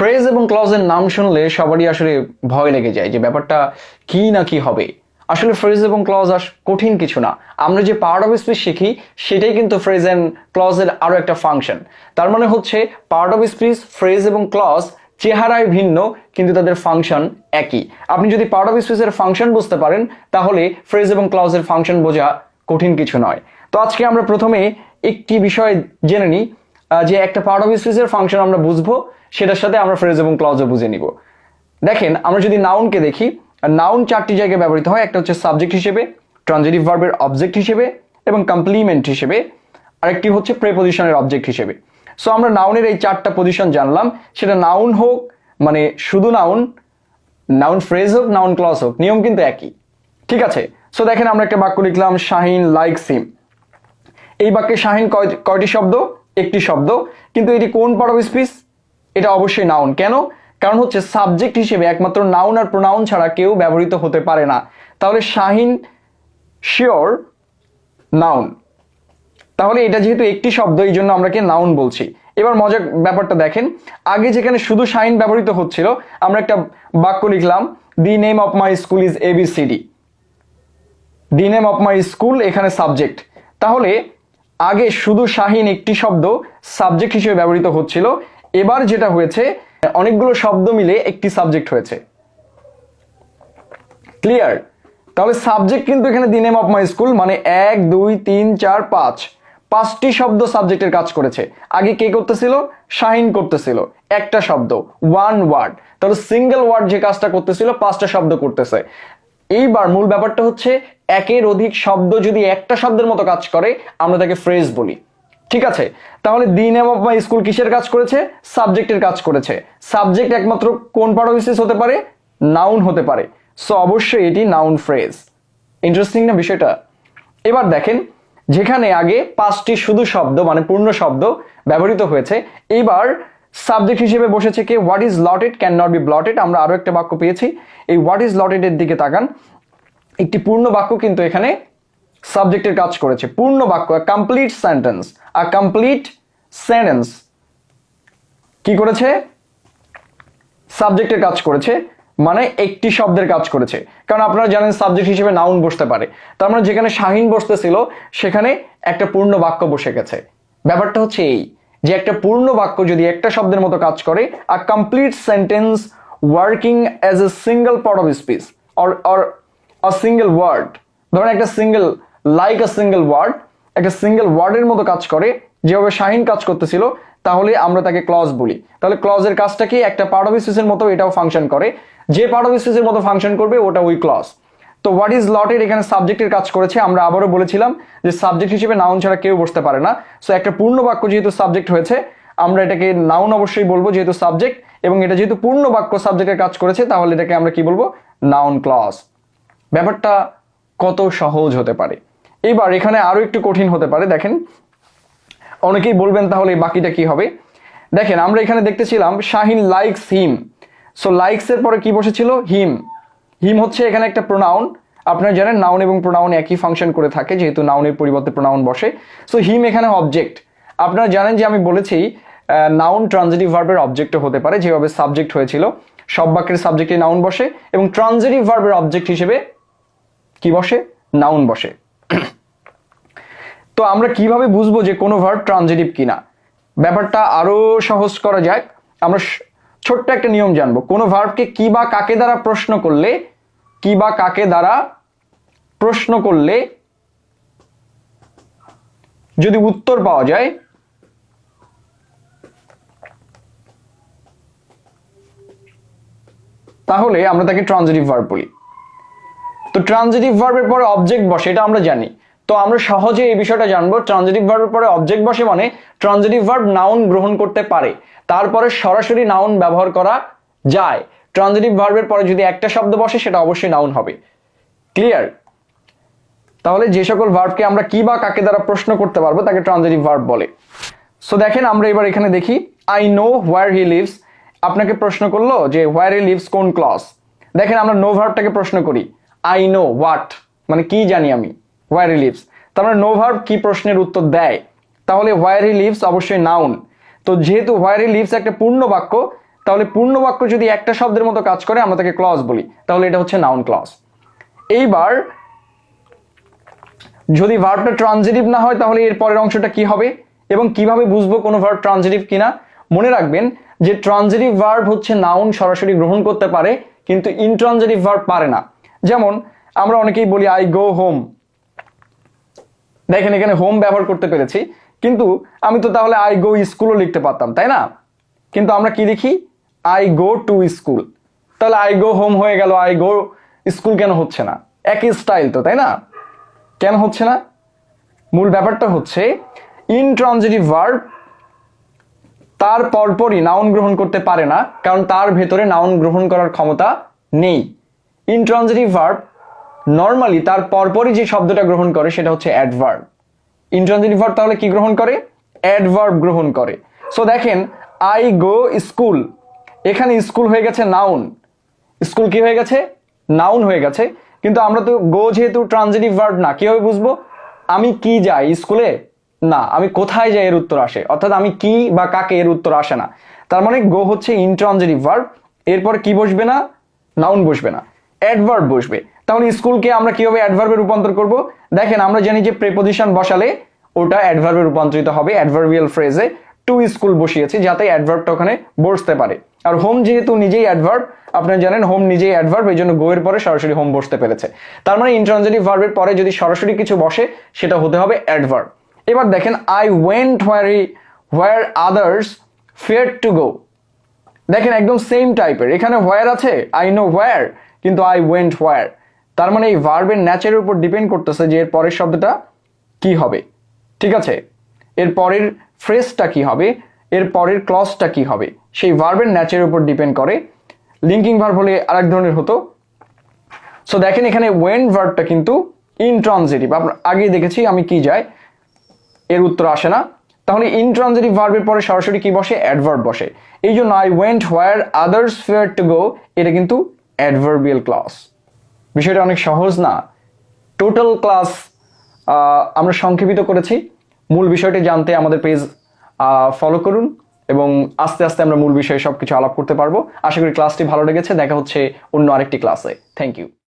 Phrase এবং ক্লজের নাম শুনলে সবারই আসলে ভয় লেগে যায় যে ব্যাপারটা কি না কি হবে। আসলে ফ্রেজ এবং ক্লজ আস কঠিন কিছু না। আমরা যে পার্ট অফ স্পিচ শিখি, সেটাই কিন্তু ফ্রেজ অ্যান্ড ক্লজের আরও একটা ফাংশন তার মানে হচ্ছে পার্ট অফ স্পিচ ফ্রেজ এবং ক্লজ চেহারায় ভিন্ন, কিন্তু তাদের ফাংশন একই। আপনি যদি পার্ট অফ স্পিচের ফাংশন বুঝতে পারেন, তাহলে ফ্রেজ এবং ক্লজের ফাংশন বোঝা কঠিন কিছু নয়। তো আজকে আমরা প্রথমে একটি বিষয় জেনে নিই যে একটা পার্ট অফ স্পিচের ফাংশন আমরা বুঝব, সেটার সাথে আমরা ফ্রেজ এবং ক্লজও বুঝে নিব। দেখেন, আমরা যদি নাউনকে দেখি নাউন চারটি জায়গায় ব্যবহৃত হয়, একটা হচ্ছে সাবজেক্ট হিসেবে ট্রানজিটিভ ভার্বের অবজেক্ট হিসেবে এবং কমপ্লিমেন্ট হিসেবে, আরেকটি হচ্ছে প্রেপোজিশনের অবজেক্ট হিসেবে। সো আমরা নাউনের এই চারটা পজিশন জানলাম, সেটা নাউন হোক মানে শুধু নাউন নাউন ফ্রেজ হোক নাউন ক্লজ হোক, নিয়ম কিন্তু একই। ঠিক আছে? সো দেখেন আমরা একটা বাক্য লিখলাম, শাহিন লাইক সিম। এই বাক্যে শাহিন কয়- কয়টি শব্দ? একটি শব্দ, কিন্তু এটি কোন পার্ট অফ স্পিচ এটা অবশ্যই নাউন কেন? কারণ হচ্ছে সাবজেক্ট হিসেবে একমাত্র নাউন আর প্রোনাউন ছাড়া কেউ ব্যবহৃত হতে পারে না। তাহলে শাহিন শিওর নাউন তাহলে এটা যেহেতু একটি শব্দ, এই জন্য আমরা কি নাউন বলছি। এবার মজার ব্যাপারটা দেখেন। আগে যেখানে শুধু শাইন ব্যবহৃত হচ্ছিল, আমরা একটা বাক্য লিখলাম the name of my school is A B C D the name of my school এখানে সাবজেক্ট তাহলে আগে শুধু শাহিন একটি শব্দ সাবজেক্ট হিসেবে ব্যবহৃত হচ্ছিল, এবার যেটা হয়েছে, অনেকগুলো শব্দ মিলে একটি সাবজেক্ট হয়েছে। ক্লিয়ার তাহলে সাবজেক্ট কিন্তু এখানে the name of my school মানে এক, দুই, তিন, চার, পাঁচ। পাঁচটি শব্দ সাবজেক্টের কাজ করেছে। আগে কে করতেছিল? শাহিন করতেছিল। একটা শব্দ ওয়ান ওয়ার্ড তাহলে সিঙ্গেল ওয়ার্ড যে কাজটা করতেছিল, পাঁচটা শব্দ করতেছে। এইবার মূল ব্যাপারটা হচ্ছে একের অধিক শব্দ যদি একটা শব্দের মতো কাজ করে, আমরা তাকে ফ্রেজ বলি। ঠিক আছে? তাহলে the name of my school কিসের কাজ করেছে? সাবজেক্টের কাজ করেছে। সাবজেক্ট একমাত্র কোন স্পিচ হতে পারে? নাউন হতে পারে। সো অবশ্যই এটি নাউন ফ্রেজ ইন্টারেস্টিং না বিষয়টা? এবার দেখেন, যেখানে আগে পাঁচটি শুধু শব্দ মানে পূর্ণ শব্দ ব্যবহৃত হয়েছে এইবার সাবজেক্ট হিসেবে বসেছে কে? What is lotted cannot be blotted আমরা আরও একটা বাক্য পেয়েছি। এই হোয়াট ইজ লটেড এর দিকে তাকান। একটি পূর্ণ বাক্য কিন্তু এখানে সাবজেক্টের কাজ করেছে। পূর্ণ বাক্য complete sentence a complete sentence কি করেছে? সাবজেক্টের কাজ করেছে মানে একটি শব্দের কাজ করেছে। কারণ আপনারা জানেন সাবজেক্ট হিসেবে নাউন বসতে পারে। তার মানে যেখানে শাহিন বসতেছিল, সেখানে একটা পূর্ণ বাক্য বসে গেছে। ব্যাপারটা হচ্ছে এই, যে একটা পূর্ণ বাক্য যদি একটা শব্দের মতো কাজ করে a complete sentence working as a single part of speech or or a single word ধরেন একটা single like a single word একটা সিঙ্গেল ওয়ার্ডের মতো কাজ করে, যেভাবে শাহিন কাজ করতেছিল, তাহলে আমরা তাকে ক্লজ বলি। তাহলে ক্লজের কাজটা কি? একটা পার্ট অফ স্পিচের মতো এটাও ফাংশন করে। যে পার্ট অফ স্পিচের মতো ফাংশন করবে, ওটা ওই ক্লজ তো হোয়াট ইজ লটের এখানে সাবজেক্টের কাজ করেছে, আমরা আবারও বলেছিলাম যে সাবজেক্ট হিসেবে নাউন ছাড়া কেউ বসতে পারে না। সো একটা পূর্ণ বাক্য যেহেতু সাবজেক্ট হয়েছে, আমরা এটাকে নাউন অবশ্যই বলব যেহেতু সাবজেক্ট এবং এটা যেহেতু পূর্ণ বাক্য সাবজেক্টের কাজ করেছে, তাহলে এটাকে আমরা কি বলব? নাউন ক্লজ ব্যাপারটা কত সহজ হতে পারে। এবার এখানে আরও একটু কঠিন হতে পারে, দেখেন। অনেকেই বলবেন, তাহলে বাকিটা কি হবে? দেখেন, আমরা এখানে দেখতেছিলাম Shahin likes him so likes এর পরে কি বসেছিল? হিম হিম হচ্ছে এখানে একটা প্রোনাউন আপনারা জানেন নাউন এবং প্রোনাউন একই ফাংশন করে থাকে, যেহেতু নাউনের পরিবর্তে প্রোনাউন বসে। সো হিম এখানে অবজেক্ট আপনারা জানেন যে আমি বলেছি নাউন ট্রানজিটিভ ভার্বের অবজেক্টও হতে পারে, যেভাবে সাবজেক্ট হয়েছিল। সব বাক্যের সাবজেক্টে নাউন বসে এবং ট্রানজিটিভ ভার্বের অবজেক্ট হিসেবে কি বসে? নাউন বসে। তো আমরা কীভাবে বুঝব যে কোনো ভার্ব ট্রানজিটিভ কিনা? ব্যাপারটা আরও সহজ করা যাক। আমরা ছোট্ট একটা নিয়ম জানব। কোনো ভার্বকে কি বা কাকে দ্বারা প্রশ্ন করলে, কি বা কাকে দ্বারা প্রশ্ন করলে যদি উত্তর পাওয়া যায়, তাহলে আমরা তাকে ট্রানজিটিভ ভার্ব বলি। তো ট্রানজিটিভ ভার্বের পরে অবজেক্ট বসে, এটা আমরা জানি। তো আমরা সহজে এই বিষয়টা জানব ট্রানজিটিভ ভার্বের পরে অবজেক্ট বসে মানে ট্রানজিটিভ ভার্ব নাউন গ্রহণ করতে পারে। তারপরে সরাসরি নাউন ব্যবহার করা যায়। ট্রানজিটিভ ভার্বের পরে যদি একটা শব্দ বসে, সেটা অবশ্যই নাউন হবে। ক্লিয়ার তাহলে যে সকল ভার্বকে আমরা কি বা কাকে দ্বারা প্রশ্ন করতে পারব, তাকে ট্রানজিটিভ ভার্ব বলে। সো দেখেন, আমরা এবার এখানে দেখি I know where he lives আপনাকে প্রশ্ন করল যে হোয়ার হি লিভস কোন ক্লস দেখেন, আমরা নো ভার্বটাকে প্রশ্ন করি। আই নো হোয়াট মানে কি জানি আমি? হোয়ার হি লিভস তার মানে নো ভার্ব কি প্রশ্নের উত্তর দেয়? তাহলে হোয়ার হি লিভস অবশ্যই নাউন তো যেহেতু হোয়ার লিভস একটা পূর্ণ বাক্য, তাহলে পূর্ণ বাক্য যদি একটা শব্দের মতো কাজ করে, আমরা তাকে ক্লজ বলি। তাহলে এটা হচ্ছে নাউন ক্লজ এইবার, যদি ভার্বটা ট্রানজিটিভ না হয়, তাহলে এর পরের অংশটা কি হবে? এবং কীভাবে বুঝব কোনো ভার্ব ট্রানজিটিভ কিনা? মনে রাখবেন যে ট্রানজিটিভ ভার্ব হচ্ছে নাউন সরাসরি গ্রহণ করতে পারে, কিন্তু ইনট্রানজিটিভ ভার্ব পারে না। যেমন আমরা অনেকেই বলি আই গো হোম দেখেন, এখানে হোম ব্যবহার করতে পেরেছি, কিন্তু আমি তো তাহলে আই গো স্কুলও লিখতে পারতাম, তাই না? কিন্তু আমরা কি দেখি আই গো টু স্কুল তাহলে আই গো হোম হয়ে গেল আই গো স্কুল কেন হচ্ছে না? একই স্টাইল তো, তাই না? কেন হচ্ছে না? মূল ব্যাপারটা হচ্ছে ইনট্রানজিটিভ ভার্ব তার পরপরই নাউন গ্রহণ করতে পারে না, কারণ তার ভেতরে নাউন গ্রহণ করার ক্ষমতা নেই। ইনট্রানজিটিভ ভার্ব নর্মালি তার পরপরই যে শব্দটা গ্রহণ করে সেটা হচ্ছে অ্যাডভার্ব ইনট্রানজিটিভ ভার্ব তাহলে কি গ্রহণ করে? অ্যাডভার্ব গ্রহণ করে। সো দেখেন আই গো স্কুল এখানে স্কুল হয়ে গেছে নাউন স্কুল কি হয়ে গেছে? নাউন হয়ে গেছে। কিন্তু আমরা তো গো যেহেতু ট্রানজিটিভ ভার্ব না, কীভাবে বুঝব? আমি কি যাই স্কুলে না, আমি কোথায় যাই এর উত্তর আসে। অর্থাৎ আমি কি বা কাকে এর উত্তর আসে না। তার মানে গো হচ্ছে ইনট্রানজিটিভ ভার্ব এরপর কি বসবে না? নাউন বসবে না। অ্যাডভার্ব বসবে। তাহলে স্কুলকে আমরা কীভাবে অ্যাডভার্বে রূপান্তর করব? দেখেন, আমরা জানি যে প্রেপোজিশন বসালে ওটা অ্যাডভার্বে রূপান্তরিত হবে অ্যাডভার্বিয়াল ফ্রেজে টু স্কুল বসিয়েছি, যাতে অ্যাডভার্বটা ওখানে বসতে পারে। আর হোম যেহেতু নিজেই অ্যাডভার্ব আপনারা জানেন হোম নিজেই অ্যাডভার্ব এই জন্য গোয়ের পরে সরাসরি হোম বসতে পেরেছে। তার মানে ইন্ট্রানজিটিভ ভার্বের পরে যদি সরাসরি কিছু বসে, সেটা হতে হবে অ্যাডভার্ব এবার দেখেন I went where where others fear to go দেখেন, একদম সেম টাইপের এখানে হোয়ার আছে? আই নো হোয়ার কিন্তু আই ওয়েন্ট হোয়ার তার মানে এই ভার্বের ন্যাচের উপর ডিপেন্ড করতেছে যে এর পরের শব্দটা কি হবে। ঠিক আছে? এর পরের ফ্রেজটা কি হবে? এর পরের ক্লসটা কি হবে? সেই ভার্বের ন্যাচের উপর ডিপেন্ড করে। লিঙ্কিং ভার্ব হলে আরেক ধরনের হতো। সো দেখেন এখানে ওয়েন ভার্বটা কিন্তু ইনট্রানজিটিভ আপনার আগে দেখেছি, আমি কি যাই, এর উত্তর আসে না। তাহলে ইনট্রানজিটিভ ভার্বের পরে সরাসরি কি বসে? অ্যাডভার্ব বসে। এই জন্য I went where others fear to go এটা কিন্তু অ্যাডভার্বিয়াল ক্লাস বিষয়টা অনেক সহজ না। টোটাল ক্লাস আমরা সংক্ষেপিত করেছি। মূল বিষয়টি জানতে আমাদের পেজ ফলো করুন এবং আস্তে আস্তে আমরা মূল বিষয়ে সব কিছু আলাপ করতে পারব। আশা করি ক্লাসটি ভালো লেগেছে। দেখা হচ্ছে অন্য আরেকটি ক্লাসে থ্যাংক ইউ